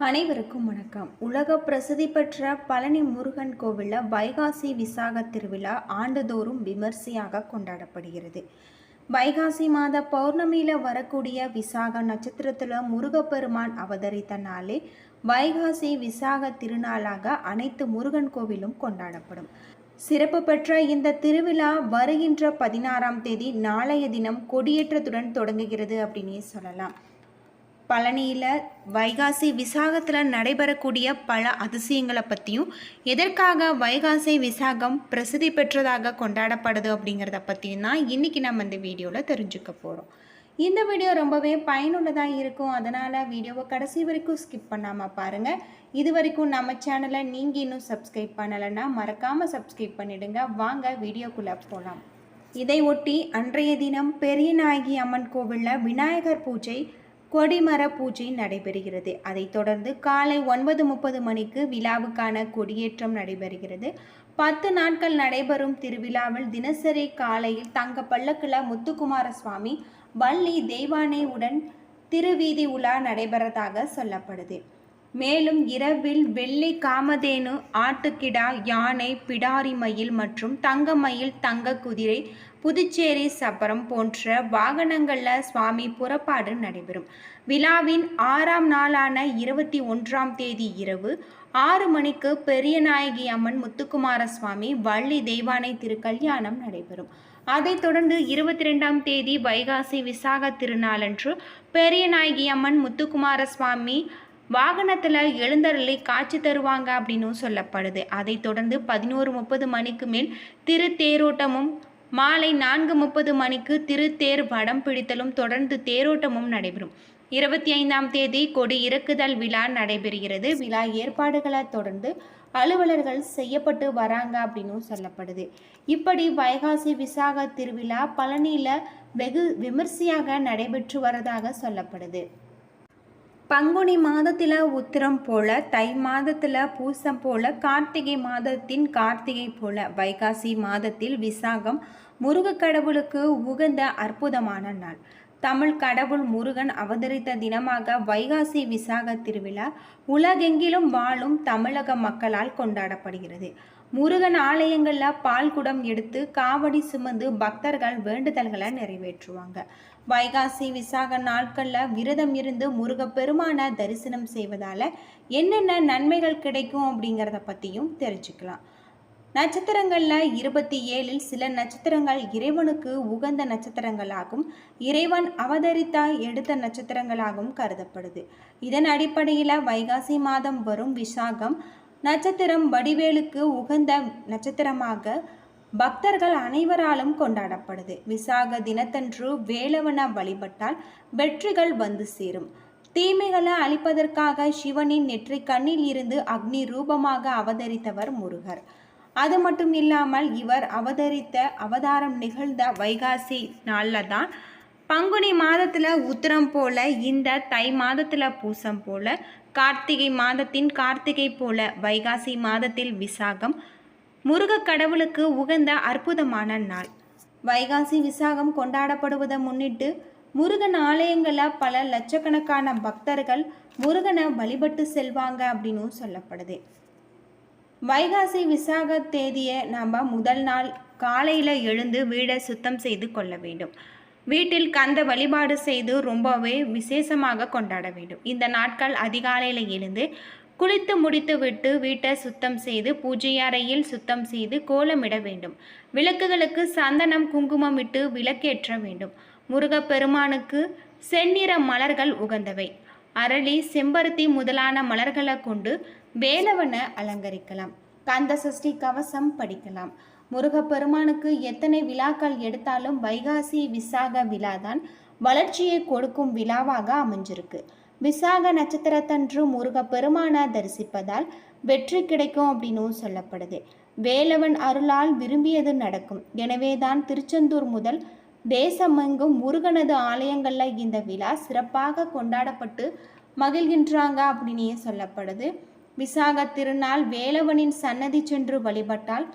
அனைவருக்கும் வணக்கம். உலக பிரசித்தி பெற்ற பழனி முருகன் கோவிலில் வைகாசி விசாக திருவிழா ஆண்டுதோறும் விமர்சையாக கொண்டாடப்படுகிறது. வைகாசி மாத பௌர்ணமியில் வரக்கூடிய விசாக நட்சத்திரத்தில் முருகப்பெருமான் அவதரித்த நாளே வைகாசி விசாக திருநாளாக அனைத்து முருகன் கோவிலும் கொண்டாடப்படும். சிறப்பு பெற்ற இந்த திருவிழா வருகின்ற பதினாறாம் தேதி நாளைய தினம் கொடியேற்றத்துடன் தொடங்குகிறது அப்படின்னே சொல்லலாம். பழனியில் வைகாசி விசாகத்தில் நடைபெறக்கூடிய பல அதிசயங்களை பற்றியும் எதற்காக வைகாசி விசாகம் பிரசித்தி பெற்றதாக கொண்டாடப்படுது அப்படிங்கிறத பற்றியும் தான் இன்றைக்கி நம்ம இந்த வீடியோவில் தெரிஞ்சுக்க போகிறோம் இந்த வீடியோ ரொம்பவே பயனுள்ளதாக இருக்கும். அதனால் வீடியோவை கடைசி வரைக்கும் ஸ்கிப் பண்ணாமல் பாருங்கள் இது வரைக்கும் நம்ம சேனலை நீங்கள் இன்னும் சப்ஸ்கிரைப் பண்ணலைன்னா மறக்காமல் சப்ஸ்கிரைப் பண்ணிவிடுங்க வாங்க வீடியோக்குள்ளே போகலாம் இதை ஒட்டி அன்றைய தினம் பெரியநாயகி அம்மன் கோவிலில் விநாயகர் பூஜை கொடிமர பூஜை நடைபெறுகிறது. அதைத் தொடர்ந்து காலை ஒன்பது முப்பது மணிக்கு விழாவுக்கான கொடியேற்றம் நடைபெறுகிறது. பத்து நாட்கள் நடைபெறும் திருவிழாவில் தினசரி காலையில் தங்க பல்லக்கில் முத்துக்குமார சுவாமி வள்ளி தெய்வானை உடன் திருவீதி உலா நடைபெறதாக சொல்லப்படுது. மேலும் இரவில் வெள்ளி காமதேனு ஆட்டுக்கிடா யானை பிடாரி மயில் மற்றும் தங்க மயில் தங்க குதிரை புதுச்சேரி சப்பரம் போன்ற வாகனங்களில் சுவாமி புறப்பாடு நடைபெறும். விழாவின் ஆறாம் நாளான இருபத்தி ஒன்றாம் தேதி இரவு ஆறு மணிக்கு பெரியநாயகி அம்மன் முத்துக்குமார சுவாமி வள்ளி தெய்வானை திருக்கல்யாணம் நடைபெறும். அதைத் தொடர்ந்து இருபத்தி ரெண்டாம் தேதி வைகாசி விசாக திருநாளன்று பெரியநாயகி அம்மன் முத்துக்குமார சுவாமி வாகனத்தில் எழுந்தருளை காட்சி தருவாங்க அப்படின்னும் சொல்லப்படுது. அதைத் தொடர்ந்து பதினோரு முப்பது மணிக்கு மேல் திருத்தேரோட்டமும் மாலை நான்கு முப்பது மணிக்கு திருத்தேர் வடம் பிடித்தலும் தொடர்ந்து தேரோட்டமும் நடைபெறும். இருபத்தி ஐந்தாம் தேதி கொடி இறக்குதல் விழா நடைபெறுகிறது. விழா ஏற்பாடுகளை தொடர்ந்து அலுவலர்கள் செய்யப்பட்டு வராங்க அப்படின்னும் சொல்லப்படுது. இப்படி வைகாசி விசாக திருவிழா பழனியில் வெகு விமர்சையாக நடைபெற்று வரதாக சொல்லப்படுது. பங்குனி மாதத்தில் உத்திரம் போல தை மாதத்தில் பூசம் போல கார்த்திகை மாதத்தின் கார்த்திகை போல வைகாசி மாதத்தில் விசாகம் முருக கடவுளுக்கு உகந்த அற்புதமான நாள். தமிழ் கடவுள் முருகன் அவதரித்த தினமாக வைகாசி விசாக திருவிழா உலகெங்கிலும் வாழும் தமிழக மக்களால் கொண்டாடப்படுகிறது. முருகன் ஆலயங்களில் பால் குடம் எடுத்து காவடி சுமந்து பக்தர்கள் வேண்டுதல்களை நிறைவேற்றுவாங்க. வைகாசி விசாக நாட்களில் விரதம் இருந்து முருகப்பெருமான தரிசனம் செய்வதால் என்னென்ன நன்மைகள் கிடைக்கும் அப்படிங்கிறத பற்றியும் தெரிஞ்சுக்கலாம். நட்சத்திரங்களில் இருபத்தி ஏழில் சில நட்சத்திரங்கள் இறைவனுக்கு உகந்த நட்சத்திரங்களாகும். இறைவன் அவதரித்த எடுத்த நட்சத்திரங்களாகவும் கருதப்படுது. இதன் அடிப்படையில் வைகாசி மாதம் வரும் விசாகம். நட்சத்திரம் வடிவேலுக்கு உகந்த நட்சத்திரமாக பக்தர்கள் அனைவராலும் கொண்டாடப்படுது. விசாக தினத்தன்று வேலவன வழிபட்டால் வெற்றிகள் வந்து சேரும். தீமைகளை அழிப்பதற்காக சிவனின் நெற்றி கண்ணில் இருந்து அக்னி ரூபமாக அவதரித்தவர் முருகர். அது மட்டும் இல்லாமல் இவர் அவதரித்த அவதாரம் நிகழ்ந்த வைகாசி நாளில் தான் பங்குனி மாதத்தில் உத்திரம் போல இந்த தை மாதத்தில் பூசம் போல கார்த்திகை மாதத்தின் கார்த்திகை போல வைகாசி மாதத்தில் விசாகம் முருக கடவுளுக்கு உகந்த அற்புதமான நாள். வைகாசி விசாகம் கொண்டாடப்படுவதை முன்னிட்டு முருகன் ஆலயங்களில் பல லட்சக்கணக்கான பக்தர்கள் முருகனை வழிபட்டு செல்வாங்க அப்படின்னும் சொல்லப்படுது. வைகாசி விசாக தேதியை நாம் முதல் நாள் காலையில் எழுந்து வீடை சுத்தம் செய்து கொள்ள வேண்டும். வீட்டில் கந்த வழிபாடு செய்து ரொம்பவே விசேஷமாக கொண்டாட வேண்டும். இந்த நாட்கள் அதிகாலையில் எழுந்து குளித்து முடித்து விட்டு வீட்டை சுத்தம் செய்து பூஜை அறையில் சுத்தம் செய்து கோலமிட வேண்டும். விளக்குகளுக்கு சந்தனம் குங்குமம் இட்டு விளக்கேற்ற வேண்டும். முருகப்பெருமானுக்கு செந்நிற மலர்கள் உகந்தவை. அரளி செம்பருத்தி முதலான மலர்களை கொண்டு வேலவனை அலங்கரிக்கலாம். கந்த சஷ்டி கவசம் படிக்கலாம். முருகப்பெருமானுக்கு எத்தனை விழாக்கள் எடுத்தாலும் வைகாசி விசாக விழாதான் வளர்ச்சியை கொடுக்கும் விழாவாக அமைஞ்சிருக்கு. விசாக நட்சத்திரத்தன்று முருகப்பெருமானை தரிசிப்பதால் வெற்றி கிடைக்கும் அப்படின்னும் சொல்லப்படுது. வேலவன் அருளால் விரும்பியது நடக்கும். எனவேதான் திருச்செந்தூர் முதல் தேசமெங்கும் முருகனது ஆலயங்களில் இந்த விழா சிறப்பாக கொண்டாடப்பட்டு மகிழ்கின்றாங்க அப்படின்னே சொல்லப்படுது. விசாக திருநாள் வேலவனின் சன்னதி சென்று வழிபட்டால்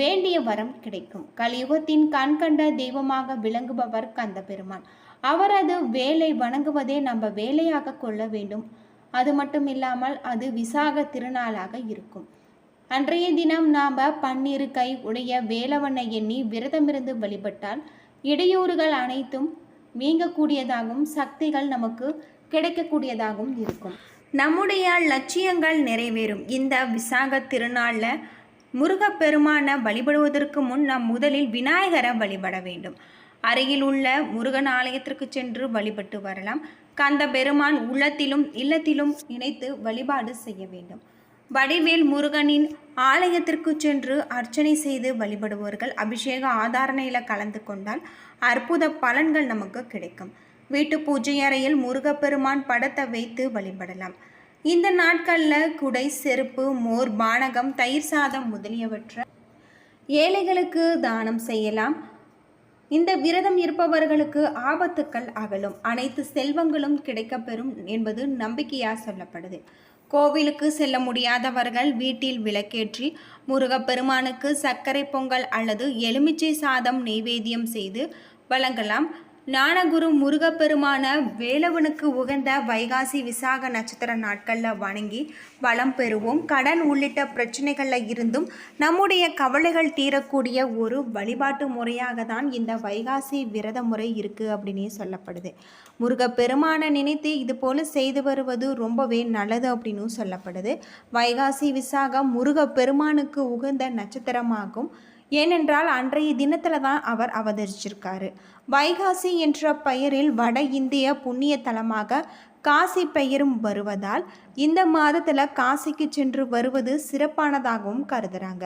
வேண்டிய வரம் கிடைக்கும். கலியுகத்தின் கண்கண்ட தெய்வமாக விளங்குபவர் கந்த பெருமான் அவரது வேலை வணங்குவதே நம்ம வேலையாக கொள்ள வேண்டும். அது மட்டும் இல்லாமல் அது விசாக திருநாளாக இருக்கும். அன்றைய தினம் நாம் பன்னிரு கை உடைய வேலவனை எண்ணி விரதமிருந்து வழிபட்டால் இடையூறுகள் அனைத்தும் நீங்கக்கூடியதாகவும் சக்திகள் நமக்கு கிடைக்கக்கூடியதாகவும் இருக்கும். நம்முடைய லட்சியங்கள் நிறைவேறும். இந்த விசாக திருநாளில் முருகப்பெருமானை வழிபடுவதற்கு முன் நாம் முதலில் விநாயகரை வழிபட வேண்டும். அருகில் உள்ள முருகன் ஆலயத்திற்கு சென்று வழிபட்டு வரலாம். கந்த பெருமான் உள்ளத்திலும் இல்லத்திலும் இணைத்து வழிபாடு செய்ய வேண்டும். வடிவேல் முருகனின் ஆலயத்திற்கு சென்று அர்ச்சனை செய்து வழிபடுபவர்கள் அபிஷேக ஆதாரணையில் கலந்து கொண்டால் அற்புத பலன்கள் நமக்கு கிடைக்கும். வீட்டு பூஜை அறையில் முருகப்பெருமான் படத்தை வைத்து வழிபடலாம். இந்த நாட்களில் குடை செருப்பு மோர் பானகம் தயிர் சாதம் முதலியவற்றை ஏழைகளுக்கு தானம் செய்யலாம். இந்த விரதம் இருப்பவர்களுக்கு ஆபத்துக்கள் அகலும். அனைத்து செல்வங்களும் கிடைக்கப்பெறும் என்பது நம்பிக்கையாக சொல்லப்படுது. கோவிலுக்கு செல்ல முடியாதவர்கள் வீட்டில் விளக்கேற்றி முருகப்பெருமானுக்கு சர்க்கரை பொங்கல் அல்லது எலுமிச்சை சாதம் நெய்வேத்தியம் செய்து வழங்கலாம். ஞானகுரு முருகப்பெருமான வேலவனுக்கு உகந்த வைகாசி விசாக நட்சத்திர நாட்களில் வணங்கி வளம் பெறுவோம். கடன் உள்ளிட்ட பிரச்சனைகளில் இருந்தும் நம்முடைய கவலைகள் தீரக்கூடிய ஒரு வழிபாட்டு முறையாக தான் இந்த வைகாசி விரத முறை இருக்குது அப்படின்னே சொல்லப்படுது. முருகப்பெருமானை நினைத்து இது போல் செய்து வருவது ரொம்பவே நல்லது அப்படின்னும் சொல்லப்படுது. வைகாசி விசாகம் முருகப்பெருமானுக்கு உகந்த நட்சத்திரமாகும். ஏனென்றால் அன்றைய தினத்தில் தான் அவர் அவதரிச்சிருக்காரு. வைகாசி என்ற பெயரில் வட இந்திய புண்ணிய தலமாக காசி பெயரும் வருவதால் இந்த மாதத்தில் காசிக்கு சென்று வருவது சிறப்பானதாகவும் கருதுகிறாங்க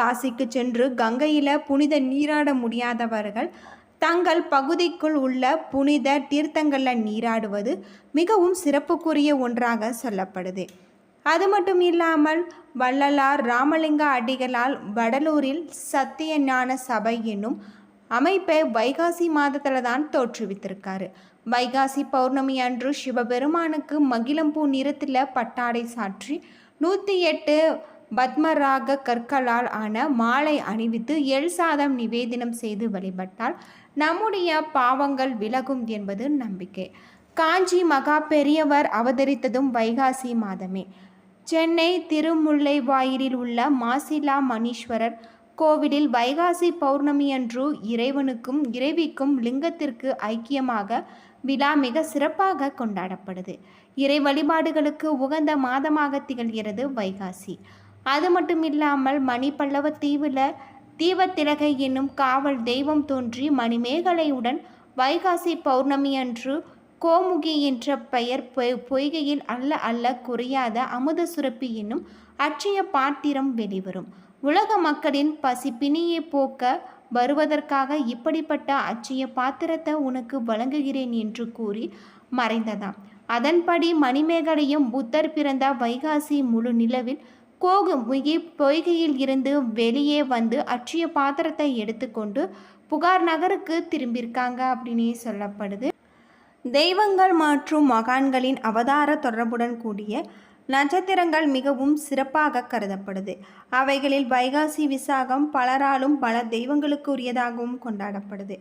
காசிக்கு சென்று கங்கையில் புனித நீராட முடியாதவர்கள் தங்கள் பகுதிக்குள் உள்ள புனித தீர்த்தங்களில் நீராடுவது மிகவும் சிறப்புக்குரிய ஒன்றாக சொல்லப்படுது. அது மட்டும் இல்லாமல் வள்ளலார் ராமலிங்க அடிகளால் வடலூரில் சத்திய ஞான சபை என்னும் அமைப்பை வைகாசி மாதத்தில் தான் தோற்றுவித்திருக்காரு. வைகாசி பௌர்ணமி அன்று சிவபெருமானுக்கு மகிழம்பூ நிறத்தில் பட்டாடை சாற்றி நூற்றி எட்டு பத்மராக கற்களால் ஆன மாலை அணிவித்து எல் சாதம் நிவேதனம் செய்து வழிபட்டால் நம்முடைய பாவங்கள் விலகும் என்பது நம்பிக்கை. காஞ்சி மகா பெரியவர் அவதரித்ததும் வைகாசி மாதமே. சென்னை திருமுல்லைவாயிலில் உள்ள மாசிலா மணீஸ்வரர் கோவிலில் வைகாசி பௌர்ணமியன்று இறைவனுக்கும் இறைவிக்கும் லிங்கத்திற்கு ஐக்கியமாக விழா மிக சிறப்பாக கொண்டாடப்படுது. இறை வழிபாடுகளுக்கு உகந்த மாதமாக திகழ்கிறது வைகாசி. அது மட்டும் இல்லாமல் மணி பல்லவ தீவில் தீவத்திலகை என்னும் காவல் தெய்வம் தோன்றி மணிமேகலையுடன் வைகாசி பௌர்ணமி அன்று கோமுகி என்ற பெயர் பொய்கையில் அல்ல அல்ல குறையாத அமுத சுரப்பி என்னும் அட்சய பாத்திரம் வெளிவரும். உலக மக்களின் பசி பிணியை போக்க வருவதற்காக இப்படிப்பட்ட அச்சய பாத்திரத்தை உனக்கு வழங்குகிறேன் என்று கூறி மறைந்ததாம். அதன்படி மணிமேகலையும் புத்தர் பிறந்த வைகாசி முழு நிலவில் கோகு முகி பொய்கையில் இருந்து வெளியே வந்து அட்சய பாத்திரத்தை எடுத்துக்கொண்டு புகார் நகருக்கு திரும்பியிருக்காங்க அப்படின்னே சொல்லப்படுது. தெய்வங்கள் மற்றும் மகான்களின் அவதார தொடர்புடன் கூடிய நட்சத்திரங்கள் மிகவும் சிறப்பாக கருதப்படுது. அவைகளில் வைகாசி விசாகம் பலராலும் பல தெய்வங்களுக்கு உரியதாகவும் கொண்டாடப்படுது.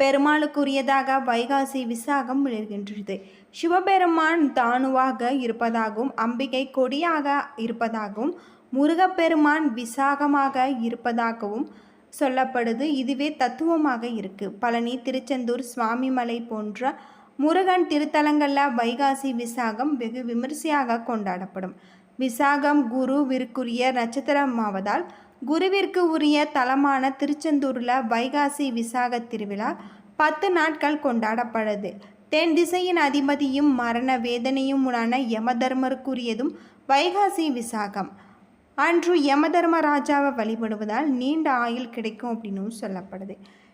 பெருமாளுக்குரியதாக வைகாசி விசாகம் விளர்கின்றது சிவபெருமான் தானுவாக இருப்பதாகவும் அம்பிகை கொடியாக இருப்பதாகவும் முருகப்பெருமான் விசாகமாக இருப்பதாகவும் சொல்லப்படுது. இதுவே தத்துவமாக இருக்குது பழனி திருச்செந்தூர் சுவாமிமலை போன்ற முருகன் திருத்தலங்களில் வைகாசி விசாகம் வெகு விமரிசையாக கொண்டாடப்படும். விசாகம் குருவிற்குரிய நட்சத்திரமாவதால் குருவிற்கு உரிய தலமான திருச்செந்தூரில் வைகாசி விசாக திருவிழா பத்து நாட்கள் கொண்டாடப்படுது தென் திசையின் அதிபதியும் மரண வேதனையும் உடான யமதர்மருக்குரியதும் வைகாசி விசாகம். அன்று யமதர்மராஜாவை வழிபடுவதால் நீண்ட ஆயுள் கிடைக்கும் அப்படின்னும் சொல்லப்படுது.